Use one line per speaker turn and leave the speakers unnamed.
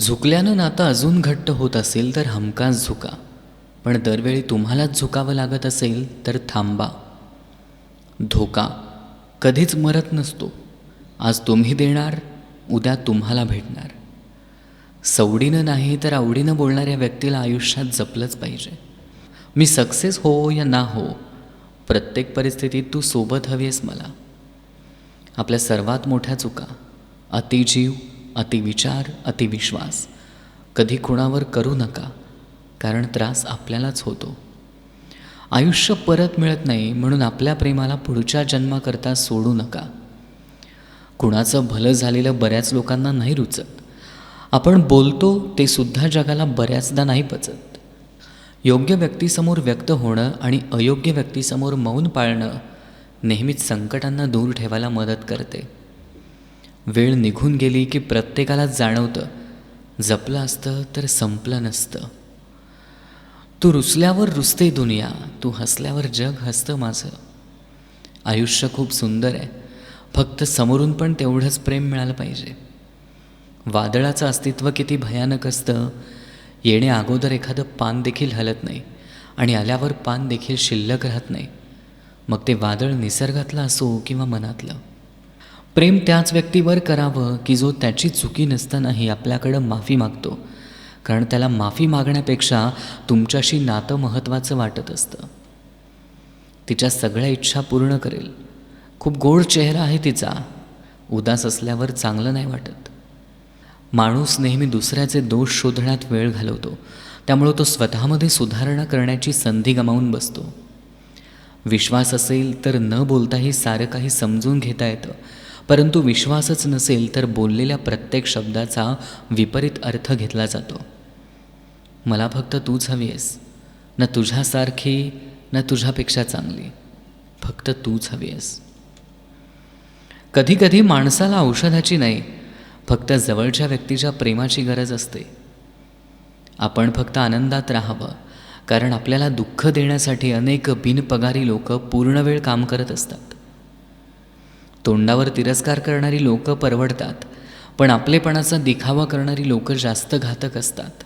झुकल्यानं नातं अजून घट्ट होत असेल तर हमखास झुका. पण दरवेळी तुम्हालाच झुकावं लागत असेल तर थांबा. धोका. कधीच मरत नसतो. आज तुम्ही देणार उद्या तुम्हाला भेटणार. सवडीनं नाही तर आवडीनं बोलणाऱ्या व्यक्तीला आयुष्यात जपलंच पाहिजे. मी सक्सेस हो या ना हो प्रत्येक परिस्थितीत तू सोबत हवी आहेस मला. आपल्या सर्वात मोठ्या चुका. अतिजीव अतिविचार अतिविश्वास. कधी कुणावर करू नका कारण त्रास आपल्यालाच होतो. आयुष्य परत मिळत नाही म्हणून आपल्या प्रेमाला पुढच्या जन्माकरता सोडू नका. कुणाचं भलं झालेलं बऱ्याच लोकांना नाही रुचत. आपण बोलतो ते सुद्धा जगाला बऱ्याचदा नाही पचत. योग्य व्यक्तीसमोर व्यक्त होणं आणि अयोग्य व्यक्तीसमोर मौन पाळणं नेहमीच संकटांना दूर ठेवायला मदत करते. वेळ निघून गेली की प्रत्येकालाच जाणवतं जपलं असतं तर संपलं नसतं. तू रुसल्यावर रुसते दुनिया तू हसल्यावर जग हसतं माझं. आयुष्य खूप सुंदर आहे फक्त समोरून पण तेवढंच प्रेम मिळालं पाहिजे. वादळाचं अस्तित्व किती भयानक असतं येणे अगोदर एखादं पान देखील हलत नाही आणि आल्यावर पान देखील शिल्लक राहत नाही. मग ते वादळ निसर्गातलं असो किंवा मनातलं. प्रेम त्याच व्यक्तीवर करावं की जो त्याची चुकी नसतानाही आपल्याकडं माफी मागतो. कारण त्याला माफी मागण्यापेक्षा तुमच्याशी नातं महत्त्वाचं वाटत असतं. तिच्या सगळ्या इच्छा पूर्ण करेल. खूप गोड चेहरा आहे तिचा. उदास असल्यावर चांगलं नाही वाटत. माणूस नेहमी दुसऱ्याचे दोष शोधण्यात वेळ घालवतो. त्यामुळं तो स्वतःमध्ये सुधारणा करण्याची संधी गमावून बसतो. विश्वास असेल तर न बोलताही सारं काही समजून घेता येतं. परंतु विश्वासच नसेल तर बोललेल्या प्रत्येक शब्दाचा विपरीत अर्थ घेतला जातो. मला फक्त तूच हवी आहेस. न तुझ्यासारखी न तुझ्यापेक्षा चांगली. फक्त तूच हवी आहेस. कधीकधी माणसाला औषधाची नाही फक्त जवळच्या व्यक्तीच्या प्रेमाची गरज असते. आपण फक्त आनंदात राहावं कारण आपल्याला दुःख देण्यासाठी अनेक बिनपगारी लोक पूर्ण वेळ काम करत असतात. तोंडावर तिरस्कार करणारी लोकं परवडतात पण आपलेपणाचा दिखावा करणारी लोकं जास्त घातक असतात.